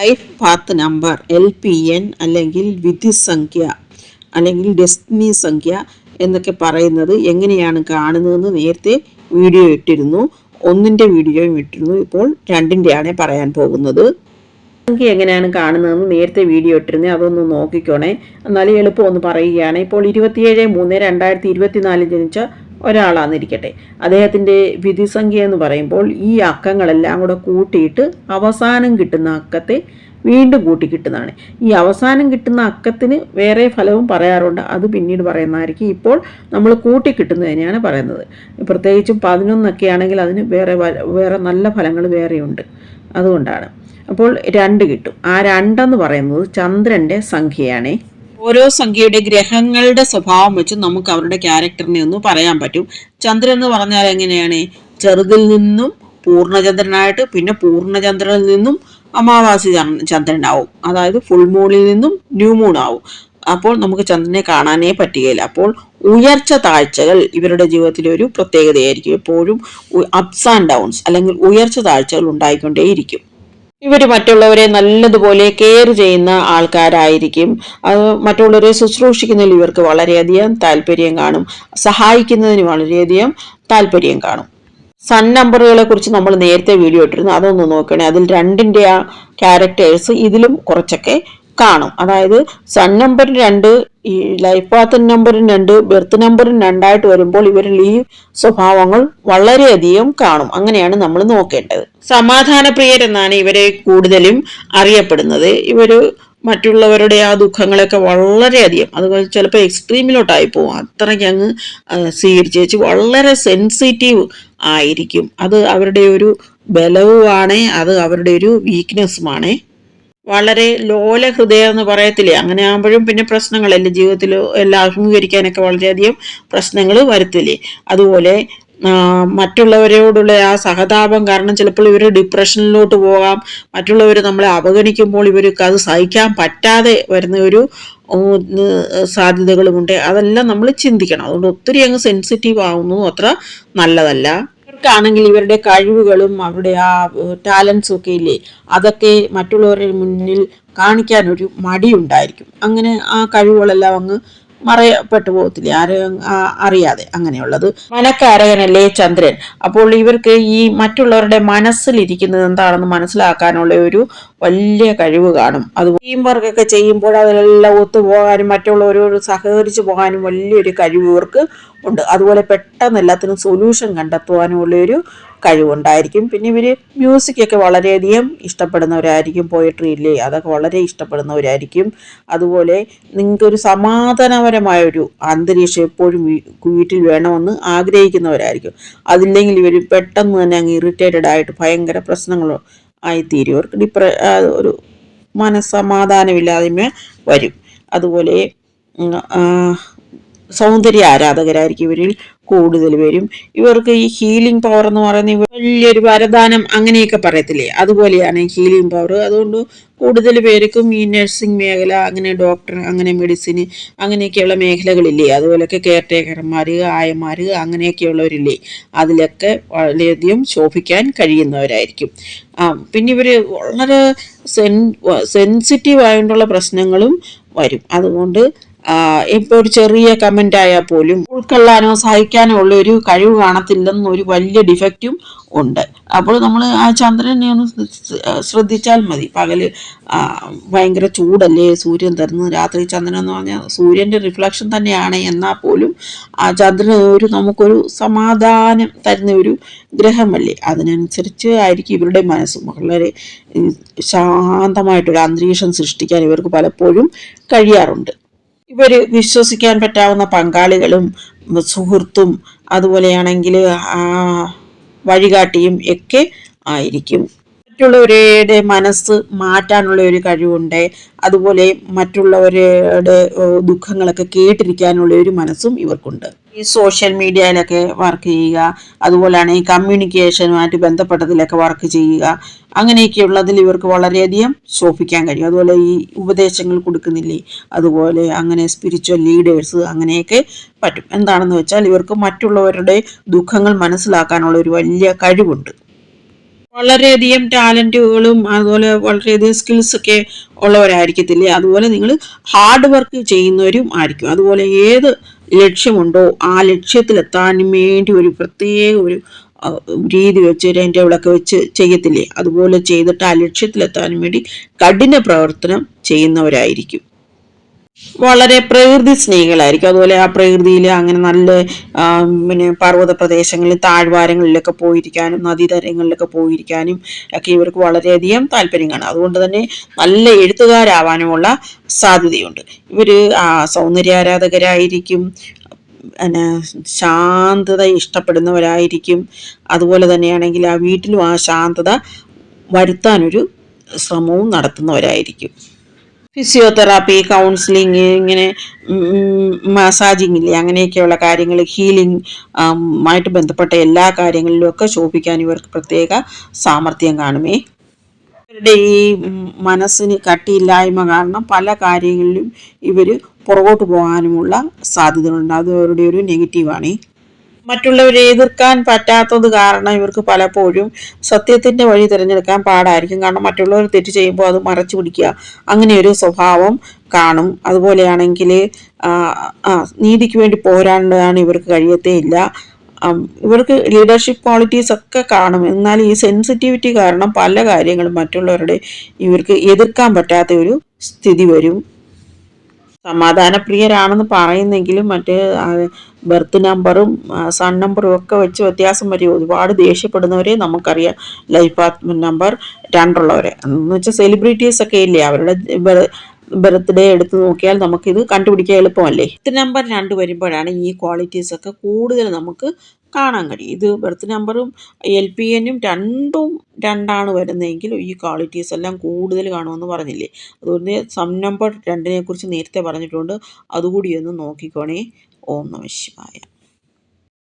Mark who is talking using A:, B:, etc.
A: Life path number L P N അല്ലെങ്കിൽ വിധി സംഖ്യ അല്ലെങ്കിൽ ഡെസ്റ്റിനി സംഖ്യ എന്നൊക്കെ പറയുന്നത് എങ്ങനെയാണ് കാണുന്നതെന്ന് നേരത്തെ വീഡിയോ ഇട്ടിരുന്നു. ഒന്നിന്റെ വീഡിയോയും ഇട്ടിരുന്നു. ഇപ്പോൾ രണ്ടിന്റെയാണ് പറയാൻ പോകുന്നത്. സംഖ്യ എങ്ങനെയാണ് കാണുന്നതെന്ന് നേരത്തെ വീഡിയോ ഇട്ടിരുന്നത് അതൊന്ന് നോക്കിക്കോണേ. എന്നാലും എളുപ്പം ഒന്ന് പറയുകയാണ്. ഇപ്പോൾ ഇരുപത്തിയേഴ് മൂന്ന് രണ്ടായിരത്തി ഇരുപത്തിനാലിൽ ജനിച്ച ഒരാളാന്നിരിക്കട്ടെ. അദ്ദേഹത്തിന്റെ വിധിസംഖ്യ എന്ന് പറയുമ്പോൾ ഈ അക്കങ്ങളെല്ലാം കൂടെ കൂട്ടിയിട്ട് അവസാനം കിട്ടുന്ന അക്കത്തെ വീണ്ടും കൂട്ടി കിട്ടുന്നതാണ്. ഈ അവസാനം കിട്ടുന്ന അക്കത്തിന് വേറെ ഫലവും പറയാറുണ്ട്. അത് പിന്നീട് പറയുന്നതായിരിക്കും. ഇപ്പോൾ നമ്മൾ കൂട്ടി കിട്ടുന്നതിനെയാണ് പറയുന്നത്. പ്രത്യേകിച്ചും പതിനൊന്നൊക്കെ ആണെങ്കിൽ അതിന് വേറെ വേറെ നല്ല ഫലങ്ങൾ വേറെയുണ്ട്. അതുകൊണ്ടാണ്. അപ്പോൾ രണ്ട് കിട്ടും. ആ രണ്ടെന്ന് പറയുന്നത് ചന്ദ്രന്റെ സംഖ്യയാണേ. ഓരോ സംഖ്യയുടെ ഗ്രഹങ്ങളുടെ സ്വഭാവം വെച്ച് നമുക്ക് അവരുടെ ക്യാരക്ടറിനെ ഒന്ന് പറയാൻ പറ്റും. ചന്ദ്രൻ എന്ന് പറഞ്ഞാൽ എങ്ങനെയാണ്? ചെറുതിൽ നിന്നും പൂർണചന്ദ്രനായിട്ട് പിന്നെ പൂർണചന്ദ്രനിൽ നിന്നും അമാവാസി ചന്ദ്ര- ചന്ദ്രനാവും. അതായത് ഫുൾ മൂണിൽ നിന്നും ന്യൂ മൂൺ ആവും. അപ്പോൾ നമുക്ക് ചന്ദ്രനെ കാണാനേ പറ്റുകയില്ല. അപ്പോൾ ഉയർച്ച താഴ്ചകൾ ഇവരുടെ ജീവിതത്തിലെ ഒരു പ്രത്യേകതയായിരിക്കും. എപ്പോഴും അപ്സ് ആൻഡ് ഡൗൺസ് അല്ലെങ്കിൽ ഉയർച്ച താഴ്ചകൾ ഉണ്ടായിക്കൊണ്ടേയിരിക്കും. ഇവർ മറ്റുള്ളവരെ നല്ലതുപോലെ കെയർ ചെയ്യുന്ന ആൾക്കാരായിരിക്കും. അത് മറ്റുള്ളവരെ ശുശ്രൂഷിക്കുന്നതിൽ ഇവർക്ക് വളരെയധികം താല്പര്യം കാണും. സഹായിക്കുന്നതിന് വളരെയധികം താല്പര്യം കാണും. സൺ നമ്പറുകളെ കുറിച്ച് നമ്മൾ നേരത്തെ വീഡിയോ ഇട്ടിരുന്നു. അതൊന്ന് നോക്കണേ. അതിൽ രണ്ടിന്റെ ആ ക്യാരക്ടേഴ്സ് ഇതിലും കുറച്ചൊക്കെ കാണും. അതായത് സൺ നമ്പർ രണ്ട് ഈ ലൈഫ് പാത്ത് നമ്പറും രണ്ട് ബെർത്ത് നമ്പറും രണ്ടായിട്ട് വരുമ്പോൾ ഇവരിൽ ഈ സ്വഭാവങ്ങൾ വളരെയധികം കാണും. അങ്ങനെയാണ് നമ്മൾ നോക്കേണ്ടത്. സമാധാനപ്രിയരെന്നാണ് ഇവരെ കൂടുതലും അറിയപ്പെടുന്നത്. ഇവർ മറ്റുള്ളവരുടെ ആ ദുഃഖങ്ങളൊക്കെ വളരെയധികം അതുപോലെ ചിലപ്പോൾ എക്സ്ട്രീമിലോട്ടായി പോകും. അത്രയ്ക്ക് അങ്ങ് ആ, സ്വീകരിച്ച് വെച്ച് വളരെ സെൻസിറ്റീവ് ആയിരിക്കും. അത് അവരുടെ ഒരു ബലവുമാണ് അത് അവരുടെ ഒരു വീക്ക്നെസ്സുമാണ് വളരെ ലോല ഹൃദയം എന്ന് പറയത്തില്ലേ? അങ്ങനെ ആകുമ്പോഴും പിന്നെ പ്രശ്നങ്ങളല്ലേ ജീവിതത്തിൽ എല്ലാം അഭിമുഖീകരിക്കാനൊക്കെ വളരെയധികം പ്രശ്നങ്ങൾ വരുത്തില്ലേ? അതുപോലെ മറ്റുള്ളവരോടുള്ള ആ സഹതാപം കാരണം ചിലപ്പോൾ ഇവർ ഡിപ്രഷനിലോട്ട് പോകാം. മറ്റുള്ളവർ നമ്മളെ അവഗണിക്കുമ്പോൾ ഇവർക്ക് അത് സഹിക്കാൻ പറ്റാതെ വരുന്ന ഒരു സാധ്യതകളുമുണ്ട്. അതെല്ലാം നമ്മൾ ചിന്തിക്കണം. അതുകൊണ്ട് ഒത്തിരി അങ്ങ് സെൻസിറ്റീവ് ആവുന്നതും അത്ര നല്ലതല്ല. ഇവർക്കാണെങ്കിൽ ഇവരുടെ കഴിവുകളും അവരുടെ ആ ടാലൻസും ഒക്കെ ഇല്ലേ അതൊക്കെ മറ്റുള്ളവരുടെ മുന്നിൽ കാണിക്കാനൊരു മടിയുണ്ടായിരിക്കും. അങ്ങനെ ആ കഴിവുകളെല്ലാം അങ്ങ് മറയപ്പെട്ടു പോകത്തില്ലേ. ആരും അറിയാതെ അങ്ങനെയുള്ളത്. മനക്കാരകനല്ലേ ചന്ദ്രൻ? അപ്പോൾ ഇവർക്ക് ഈ മറ്റുള്ളവരുടെ മനസ്സിലിരിക്കുന്നത് എന്താണെന്ന് മനസ്സിലാക്കാനുള്ള ഒരു വലിയ കഴിവ് കാണും. അത് ടീം വർക്കൊക്കെ ചെയ്യുമ്പോൾ അതിലെല്ലാം ഒത്തുപോകാനും മറ്റുള്ളവരോട് സഹകരിച്ചു പോകാനും വലിയൊരു കഴിവ് ഇവർക്ക് ഉണ്ട്. അതുപോലെ പെട്ടെന്ന് എല്ലാത്തിനും സൊല്യൂഷൻ കണ്ടെത്തുവാനും ഉള്ളൊരു കഴിവുണ്ടായിരിക്കും. പിന്നെ ഇവർ മ്യൂസിക്കൊക്കെ വളരെയധികം ഇഷ്ടപ്പെടുന്നവരായിരിക്കും. പോയട്രി ഇല്ലേ അതൊക്കെ വളരെ ഇഷ്ടപ്പെടുന്നവരായിരിക്കും. അതുപോലെ നിങ്ങൾക്ക് ഒരു സമാധാനപരമായ ഒരു അന്തരീക്ഷം എപ്പോഴും വീട്ടിൽ വേണമെന്ന് ആഗ്രഹിക്കുന്നവരായിരിക്കും. അതില്ലെങ്കിൽ ഇവർ പെട്ടെന്ന് തന്നെ അങ്ങ് ഇറിറ്റേറ്റഡ് ആയിട്ട് ഭയങ്കര പ്രശ്നങ്ങളോ ആയിത്തീരും. അവർക്ക് ഡിപ്ര ഒരു മനസ്സമാധാനമില്ലായ്മ വരും. അതുപോലെ സൗന്ദര്യ ആരാധകരായിരിക്കും ഇവരിൽ കൂടുതൽ പേരും. ഇവർക്ക് ഈ ഹീലിംഗ് പവർ എന്ന് പറയുന്നത് വലിയൊരു വരദാനം അങ്ങനെയൊക്കെ പറയത്തില്ലേ? അതുപോലെയാണ് ഹീലിംഗ് പവർ അതുകൊണ്ട് കൂടുതൽ പേർക്കും ഈ നഴ്സിംഗ് മേഖല അങ്ങനെ ഡോക്ടർ അങ്ങനെ മെഡിസിന് അങ്ങനെയൊക്കെയുള്ള മേഖലകളില്ലേ? അതുപോലെയൊക്കെ കെയർ ടേക്കർമാർ ആയമാർ അങ്ങനെയൊക്കെയുള്ളവരില്ലേ? അതിലൊക്കെ വളരെയധികം ശോഭിക്കാൻ കഴിയുന്നവരായിരിക്കും. ആ പിന്നെ ഇവർ വളരെ സെൻ സെൻസിറ്റീവ് പ്രശ്നങ്ങളും വരും. അതുകൊണ്ട് ഇപ്പോൾ ഒരു ചെറിയ കമന്റ് ആയാൽ പോലും ഉൾക്കൊള്ളാനോ സഹിക്കാനോ ഉള്ള ഒരു കഴിവ് കാണത്തില്ലെന്ന് ഒരു വലിയ ഡിഫക്റ്റും ഉണ്ട്. അപ്പോൾ നമ്മൾ ആ ചന്ദ്രനെ ഒന്ന് ശ്രദ്ധിച്ചാൽ മതി. പകൽ ആ, ഭയങ്കര ചൂടല്ലേ സൂര്യൻ തരുന്നു രാത്രി ചന്ദ്രൻ എന്ന് പറഞ്ഞാൽ സൂര്യന്റെ റിഫ്ലക്ഷൻ തന്നെയാണ് എന്നാൽ പോലും ആ ചന്ദ്രൻ ഒരു നമുക്കൊരു സമാധാനം തരുന്ന ഒരു ഗ്രഹമല്ലേ? അതിനനുസരിച്ച് ആയിരിക്കും ഇവരുടെ മനസ്സ്. വളരെ ശാന്തമായിട്ടൊരു അന്തരീക്ഷം സൃഷ്ടിക്കാൻ ഇവർക്ക് പലപ്പോഴും കഴിയാറുണ്ട്. ഇവർ വിശ്വസിക്കാൻ പറ്റാവുന്ന പങ്കാളികളും സുഹൃത്തും അതുപോലെയാണെങ്കിൽ വഴികാട്ടിയും ഒക്കെ ആയിരിക്കും. മറ്റുള്ളവരുടെ മനസ്സ് മാറ്റാനുള്ള ഒരു കഴിവുണ്ട്. അതുപോലെ മറ്റുള്ളവരുടെ ദുഃഖങ്ങളൊക്കെ കേട്ടിരിക്കാനുള്ള ഒരു മനസ്സും ഇവർക്കുണ്ട്. ഈ സോഷ്യൽ മീഡിയയിലൊക്കെ വർക്ക് ചെയ്യുക. അതുപോലെയാണ് ഈ കമ്മ്യൂണിക്കേഷനുമായിട്ട് ബന്ധപ്പെട്ടതിലൊക്കെ വർക്ക് ചെയ്യുക. അങ്ങനെയൊക്കെയുള്ളതിൽ ഇവർക്ക് വളരെയധികം ശോഭിക്കാൻ കഴിയും. അതുപോലെ ഈ ഉപദേശങ്ങൾ കൊടുക്കുന്നില്ലേ? അതുപോലെ അങ്ങനെ സ്പിരിച്വൽ ലീഡേഴ്സ് അങ്ങനെയൊക്കെ പറ്റും. എന്താണെന്ന് വെച്ചാൽ ഇവർക്ക് മറ്റുള്ളവരുടെ ദുഃഖങ്ങൾ മനസ്സിലാക്കാനുള്ള ഒരു വലിയ കഴിവുണ്ട്. വളരെയധികം ടാലന്റുകളും അതുപോലെ വളരെയധികം സ്കിൽസൊക്കെ ഉള്ളവരായിരിക്കത്തില്ലേ? അതുപോലെ നിങ്ങൾ ഹാർഡ് വർക്ക് ചെയ്യുന്നവരും ആയിരിക്കും. അതുപോലെ ഏത് ലക്ഷ്യമുണ്ടോ? ആ ലക്ഷ്യത്തിലെത്താൻ വേണ്ടി ഒരു പ്രത്യേക ഒരു രീതി വെച്ച് എന്റെ വിളക്ക് വെച്ച് ചെയ്യത്തില്ലേ? അതുപോലെ ചെയ്തിട്ട് ആ ലക്ഷ്യത്തിലെത്താൻ വേണ്ടി കഠിന പ്രവർത്തനം ചെയ്യുന്നവരായിരിക്കും. വളരെ പ്രകൃതി സ്നേഹികളായിരിക്കും. അതുപോലെ ആ പ്രകൃതിയിൽ അങ്ങനെ നല്ല പിന്നെ പർവത പ്രദേശങ്ങളിൽ താഴ്വാരങ്ങളിലൊക്കെ പോയിരിക്കാനും നദീതരങ്ങളിലൊക്കെ പോയിരിക്കാനും ഒക്കെ ഇവർക്ക് വളരെയധികം താല്പര്യം കാണും. അതുകൊണ്ട് തന്നെ നല്ല എഴുത്തുകാരാവാനുമുള്ള സാധ്യതയുണ്ട്. ഇവർ സൗന്ദര്യാരാധകരായിരിക്കും പിന്നെ ശാന്തത ഇഷ്ടപ്പെടുന്നവരായിരിക്കും. അതുപോലെ തന്നെയാണെങ്കിൽ ആ വീട്ടിലും ആ ശാന്തത വരുത്താനൊരു ശ്രമവും നടത്തുന്നവരായിരിക്കും. ഫിസിയോതെറാപ്പി കൗൺസിലിംഗ് ഇങ്ങനെ മസാജിങ് ഇല്ലേ അങ്ങനെയൊക്കെയുള്ള കാര്യങ്ങൾ ഹീലിംഗ് ആയിട്ട് ബന്ധപ്പെട്ട എല്ലാ കാര്യങ്ങളിലും ഒക്കെ ശോഭിക്കാൻ ഇവർക്ക് പ്രത്യേക സാമർഥ്യം കാണുമേ. ഇവരുടെ ഈ മനസ്സിന് കട്ടിയില്ലായ്മ കാരണം പല കാര്യങ്ങളിലും ഇവർ പുറകോട്ട് പോകാനുമുള്ള സാധ്യതകളുണ്ട്. അത് അവരുടെ ഒരു നെഗറ്റീവാണേ മറ്റുള്ളവരെ എതിർക്കാൻ പറ്റാത്തത് കാരണം ഇവർക്ക് പലപ്പോഴും സത്യത്തിന്റെ വഴി തിരഞ്ഞെടുക്കാൻ പാടായിരിക്കും. കാരണം മറ്റുള്ളവർ തെറ്റ് ചെയ്യുമ്പോൾ അത് മറച്ചു പിടിക്കുക. അങ്ങനെയൊരു സ്വഭാവം കാണും. അതുപോലെയാണെങ്കിൽ നീതിക്ക് വേണ്ടി പോരാണ്ടാണ് ഇവർക്ക് കഴിയത്തേ ഇല്ല. ഇവർക്ക് ലീഡർഷിപ്പ് ക്വാളിറ്റീസ് ഒക്കെ കാണും. എന്നാൽ ഈ സെൻസിറ്റിവിറ്റി കാരണം പല കാര്യങ്ങളും മറ്റുള്ളവരുടെ ഇവർക്ക് എതിർക്കാൻ പറ്റാത്ത ഒരു സ്ഥിതി വരും. സമാധാനപ്രിയരാണെന്ന് പറയുന്നെങ്കിലും മറ്റേ ബർത്ത് നമ്പറും സൺ നമ്പറും ഒക്കെ വെച്ച് വ്യത്യാസം വരും. ഒരുപാട് ദേഷ്യപ്പെടുന്നവരെ നമുക്കറിയാം. ലൈഫ് പാത്ത് നമ്പർ രണ്ടുള്ളവരെ. എന്ന് വെച്ചാൽ സെലിബ്രിറ്റീസ് ഒക്കെ ഇല്ലേ? അവരുടെ ബർത്ത്ഡേ എടുത്ത് നോക്കിയാൽ നമുക്കിത് കണ്ടുപിടിക്കാൻ എളുപ്പമല്ലേ? ബർത്ത് നമ്പർ രണ്ട് വരുമ്പോഴാണ് ഈ ക്വാളിറ്റീസ് ഒക്കെ കൂടുതൽ നമുക്ക് കാണാൻ കഴിയും. ഇത് ബർത്ത് നമ്പറും എൽ പി എന്നും രണ്ടും രണ്ടാണ് വരുന്നതെങ്കിൽ ഈ ക്വാളിറ്റീസ് എല്ലാം കൂടുതൽ കാണുമെന്ന് പറഞ്ഞില്ലേ? അതുകൊണ്ട് സം നമ്പർ രണ്ടിനെക്കുറിച്ച് നേരത്തെ പറഞ്ഞിട്ടുണ്ട്. അതുകൂടി ഒന്ന് നോക്കിക്കോണേ. ഓം നമ ശിവായ.